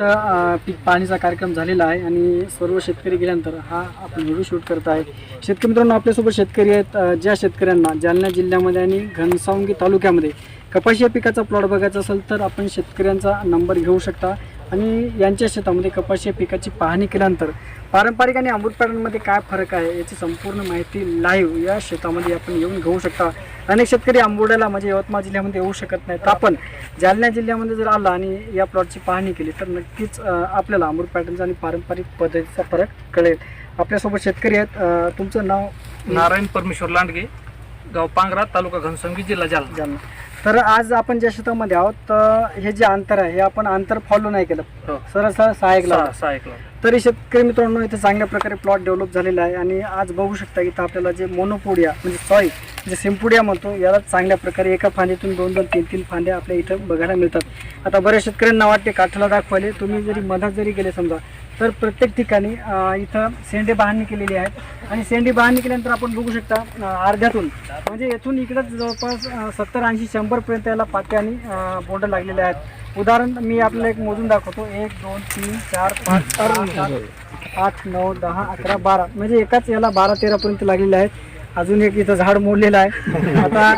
तर पीक पाणीचा कार्यक्रम झालेला आहे आणि सर्व शेतकरी गेल्यानंतर हा आपण व्हिडिओ शूट करत आहे. शेतकरी मित्रांनो आपल्यासोबत शेतकरी आहेत ज्या शेतकऱ्यांना जालना जिल्ह्यामध्ये आणि घनसावंगी तालुक्यामध्ये कपाशी या पिकाचा प्लॉट बघायचा असेल तर आपण शेतकऱ्यांचा नंबर घेऊ शकता. आणि यांच्या शेतामध्ये कपाशी पिकाची पाहणी केल्यानंतर पारंपरिक आणि अमृत पॅटर्नमध्ये काय फरक आहे याची संपूर्ण माहिती लाईव्ह या शेतामध्ये आपण येऊन घेऊ शकता. अनेक शेतकरी आंबोड्याला म्हणजे यवतमाळ जिल्ह्यामध्ये येऊ शकत नाहीत. तर आपण जालना जिल्ह्यामध्ये जर आला आणि या प्लॉटची पाहणी केली तर नक्कीच आपल्याला अमृत पॅटर्नचा आणि पारंपरिक पद्धतीचा फरक कळेल. आपल्यासोबत शेतकरी आहेत. तुमचं नाव? नारायण परमेश्वर लांडगे गाव पांगरा तालुका घनसंगी जिल्हा जालना. जालना. तर आज आपण ज्या शेतामध्ये आहोत तर हे जे अंतर आहे हे आपण अंतर फॉलो नाही केलं. हो. सरळ सरळ लावलं सहा सहा एकला तरी शेतकरी मित्रांनो इथे चांगल्या प्रकारे प्लॉट डेव्हलप झालेला आहे आणि आज बघू शकता इथं आपल्याला जे मोनोपोडिया म्हणजे सॉरी जे सिंपुडिया म्हणतो याला चांगल्या प्रकारे एका फांदीतून दोन दोन तीन तीन फांद्या आपल्या इथं बघायला मिळतात. आता बऱ्याच शेतकऱ्यांना वाटते काठाला दाखवायले तुम्ही जरी मधात जरी गेले समजा तर प्रत्येक ठिकाणी इथं सेंडे बहारणी केलेली आहेत. आणि सेंडी बहारणी केल्यानंतर आपण बघू शकता अर्ध्यातून म्हणजे येथून इकडं जवळपास सत्तर ऐंशी शंभरपर्यंत याला पाते आणि बोंड लागलेले आहेत. उदाहरण मी आपल्याला एक मोजून दाखवतो. एक दोन तीन चार पाच सहा आठ नऊ दहा अकरा बारा. म्हणजे एकाच याला बारा तेरापर्यंत लागलेले आहेत. अजून एक इथं झाड मोडलेलं आहे. आता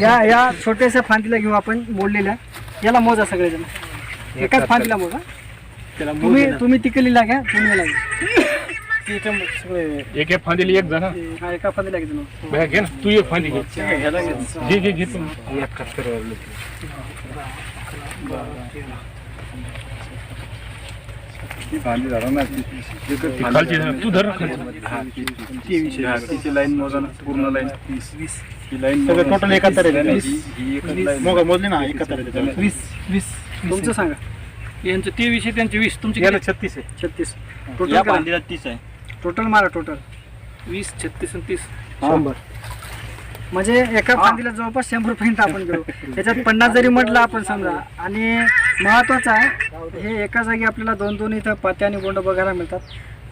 या या छोट्याशा फांदीला घेऊ आपण मोडलेल्या. याला मोजा सगळेजण. एकाच फांदीला मोजा. तुम्ही तुम्ही तिकलीला घ्या तुम्ही. ते सगळे एक एक फांदीला एक जण. हा एका फांदीला घे ना. तू एक फांदी घे. घे. घे घे तू. तू धर खालची लाईन मोजा ना पूर्ण लाईन ही लाईन total एकाहत्तर लाईन मोजले ना एकाहत्तर वीस वीस तुमचं सांगा यांचं तेवीस आहे त्यांचे वीस. तुमचे गेलं? छत्तीस आहे छत्तीस टोटल तीस आहे. टोटल मारा टोटल वीस छत्तीस आणि तीस. शंभर. म्हणजे एका फांदीला जवळपास शंभर पर्यंत आपण घेऊ. त्याच्यात पन्नास जरी म्हटलं आपण समजा आणि महत्वाचं आहे हे एका जागी आपल्याला दोन दोन इथं पाते आणि बोंड बघायला मिळतात.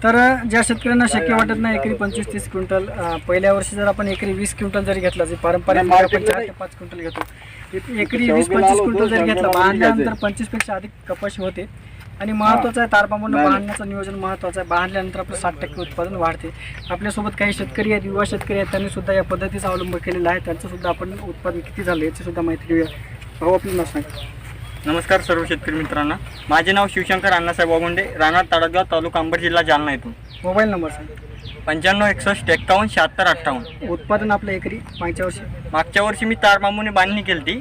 तर ज्या शेतकऱ्यांना शक्य वाटत नाही एकरी पंचवीस तीस क्विंटल पहिल्या वर्षी जर आपण एकरी वीस क्विंटल जरी घेतला जे पारंपरिक आपण चार ते पाच क्विंटल घेतो. एक- एकरी वीस पंचवीस क्विंटल जरी घेतला बांधल्यानंतर पंचवीसपेक्षा अधिक कपाशी होते आणि महत्वाचं आहे तारपामधून बांधण्याचं नियोजन महत्वाचं आहे. बांधल्यानंतर आपलं साठ टक्के उत्पादन वाढते. आपल्यासोबत काही शेतकरी आहेत युवा शेतकरी आहेत त्यांनी सुद्धा या पद्धतीचा अवलंब केलेला आहे. त्यांचं सुद्धा आपण उत्पादन किती झालं याची सुद्धा माहिती घेऊया. भाऊ आपलं नाव सांगा. नमस्कार सर्व शेतकरी मित्रांना. माझे नाव शिवशंकर अण्णासाहेब वागुंडे राहणार ताडगाव तालुका अंबड जिल्हा जालना येथून मोबाईल नंबर सांगा. पंच्याण्णव एकसष्ट एक्कावन्न शहात्तर अठ्ठावन्न. उत्पादन आपलं एकरी मागच्या वर्षी? मागच्या वर्षी मी तार बांबूने बांधणी केली ती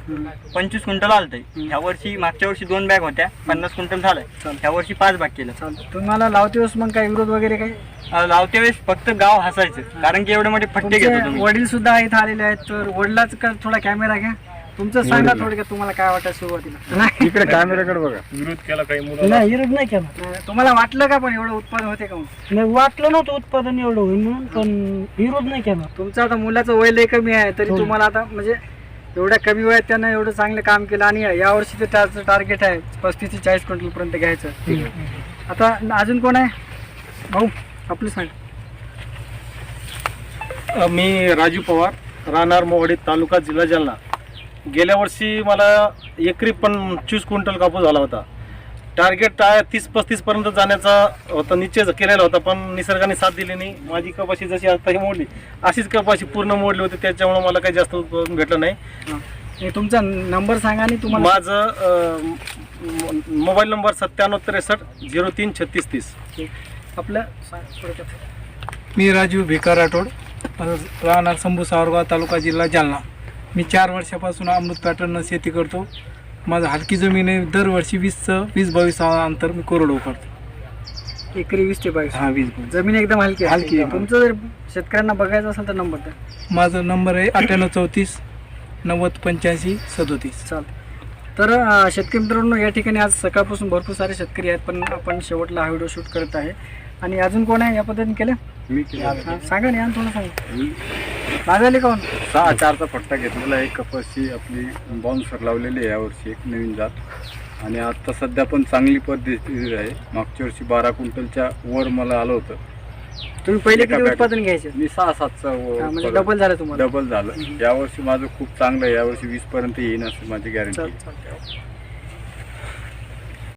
पंचवीस क्विंटल आलते. ह्या वर्षी मागच्या वर्षी दोन बॅग होत्या. पन्नास क्विंटल चालतं. ह्या वर्षी पाच बॅग केलं तुम्हाला लावते वेळेस मग काही विरोध वगैरे काही? अं, लावत्या वेळेस फक्त गाव हसायचं. कारण की एवढे मोठे फट्टे घेतो वडील सुद्धा इथं आलेले आहेत तर वडिलाच का थोडा कॅमेरा घ्या? तुमचं सांगा थोडक्यात तुम्हाला काय वाटतं सुरुवातीला. नाही. इकडे कॅमेराकडे बघा. विरोध केला काही मुलं नाही विरोध नाही केला. तुम्हाला वाटलं का पण एवढं उत्पादन होते का मग? नाही वाटलं नव्हतं उत्पादन एवढं होईल म्हणून पण विरोध नाही केला. तुमचं आता मुलाचं वय लय कमी आहे तरी हो. तुम्हाला आता म्हणजे एवढ्या कमी वयात त्यानं एवढं चांगलं काम केलं आणि यावर्षी ते त्याचं टार्गेट आहे पस्तीस ते चाळीस क्विंटल पर्यंत घ्यायचं. आता अजून कोण आहे? भाऊ आपलं सांग. मी राजू पवार राहणार मोवाडी तालुका जिल्हा जालना. गेल्या वर्षी मला एकरी पंचवीस क्विंटल कापूस झाला होता. टार्गेट आहे तीस पस्तीस पर्यंत जाण्याचा होता निश्चय केलेला होता पण निसर्गाने साथ दिली नाही. माझी कपाशी जशी आता ही मोडली अशीच कपाशी पूर्ण मोडली होती त्याच्यामुळे मला काही जास्त उत्पादन भेटलं नाही. हे. तुमचा नंबर सांगा आणि तुम्हाला माझं मोबाईल नंबर सत्त्याण्णव त्रेसष्ट झिरो तीन छत्तीस तीस. आपलं सांग थोडक्यात. मी राजीव भिकार राठोड राहणार शंभू सावरगाव तालुका जिल्हा जालना. मी चार वर्षापासून अमृत पॅटर्न शेती करतो. माझं हलकी जमीन आहे. दरवर्षी वीसचं वीस बावीस अंतर मी कोरडो करतो. एकरी वीस ते बावीस. हा वीस जमीन एकदम हलकी. हलकी आहे. तुमचं जर शेतकऱ्यांना बघायचं असेल तर नंबर द्या. माझा नंबर आहे अठ्ठ्याण्णव चौतीस नव्वद पंच्याऐंशी सदोतीस. चालतं तर अं, शेतकरी मित्रांनो या ठिकाणी आज सकाळपासून भरपूर सारे शेतकरी आहेत पण आपण शेवटला हा व्हिडिओ शूट करत आहे. आणि अजून कोण आहे या पद्धतीने केलं? मी सांगा ना थोडं सांगा. मी माझ्याली कोण? सहा चारचा पट्टा घेतलेला आहे. कपाशी आपली बाउन्सर लावलेली आहे यावर्षी एक नवीन जात. आणि आता सध्या पण चांगली पद्धती आहे. मागच्या वर्षी बारा क्विंटलच्या वर मला आलं होतं. तुम्ही पहिले एका किती बॅग- उत्पादन घ्यायचे? मी सहा सातचा हा, म्हणजे डबल झालं तुम्हाला. डबल झालं. यावर्षी माझं खूप चांगलं आहे. यावर्षी वीस पर्यंत येईन असं माझी चाल गॅरंटी